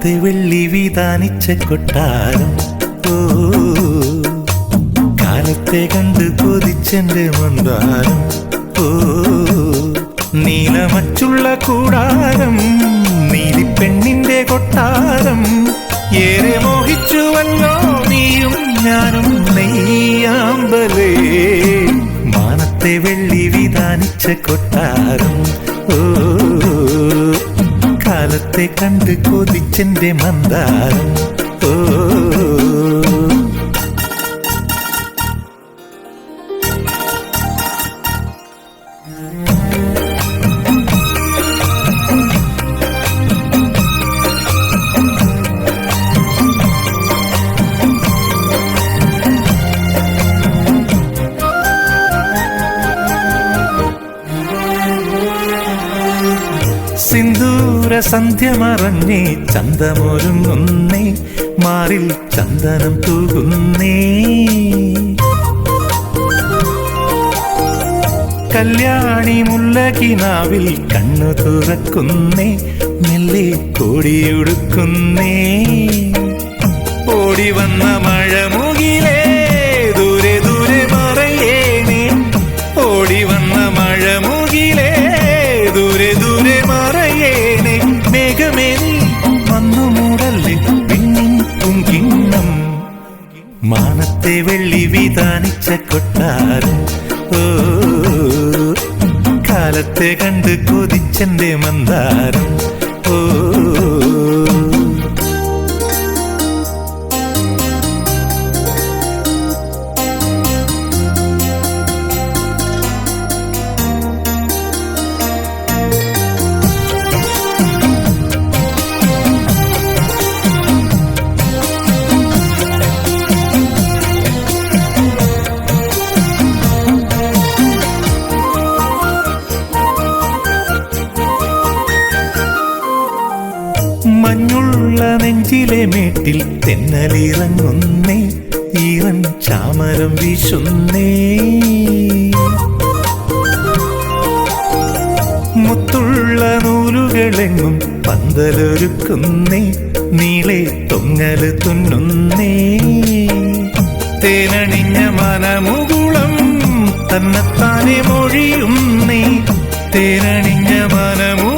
മാനത്തെ വെള്ളി വിതാനിച്ച കൊട്ടാരം. ഓ കാലത്തെ കണ്ട് കൊതിച്ചെന്റെ മന്ദാരം. ഓ നീലമച്ചുള്ള കൂടാരം നീലിപ്പെണ്ണിന്റെ കൊട്ടാരം. ഏറെ മോഹിച്ചുവല്ലോ നീയും ഞാനും നെയ്യാമ്പലേ. മാനത്തെ വെള്ളി വിധാനിച്ച കൊട്ടാരം. ഓ കാലത്തെ കണ്ട് കൊതിച്ചെന്റെ മന്ദാരം. ഓ സിന്ദൂര സന്ധ്യ മറഞ്ഞേ ചന്തമൊരുങ്ങുന്നേ മാറിൽ ചന്ദനം തൂകുന്നേ. കല്യാണി മുല്ലകിനാവിൽ കണ്ണു തുറക്കുന്നേ മെല്ലെ കോടിയൊടുക്കുന്നേ ഓടി വന്ന മഴ മുകിലേ ദൂരെ ദൂരെ മറയേണേ. ഓടി വന്ന മഴ ദൂരെ ദൂരെ മറയേണേ മേഘമേ നീ വന്നു മൂടല്ലേ പിന്നിൻ പുങ്കിണ്ണം മാനത്തെ വെള്ളി വിധാനിച്ച കൊട്ടാരം. ഓ കാലത്തെ കണ്ട് കൊതിച്ചെന്റെ മന്ദാരം. ഓ മഞ്ഞുള്ള നെഞ്ചിലെ മേട്ടിൽ തെന്നലിറങ്ങുന്നേ ഈറൻ ചാമരം വീശുന്നേ. മുത്തുള്ള നൂലുകളെങ്ങും പന്തലൊരുക്കുന്നേ നീളെ തൊങ്ങൽ തുന്നുന്നേ. തേനണിഞ്ഞ മനമുകുളം തന്നെത്താനെ മൊഴിയുന്നേ തേനണിഞ്ഞ മനമു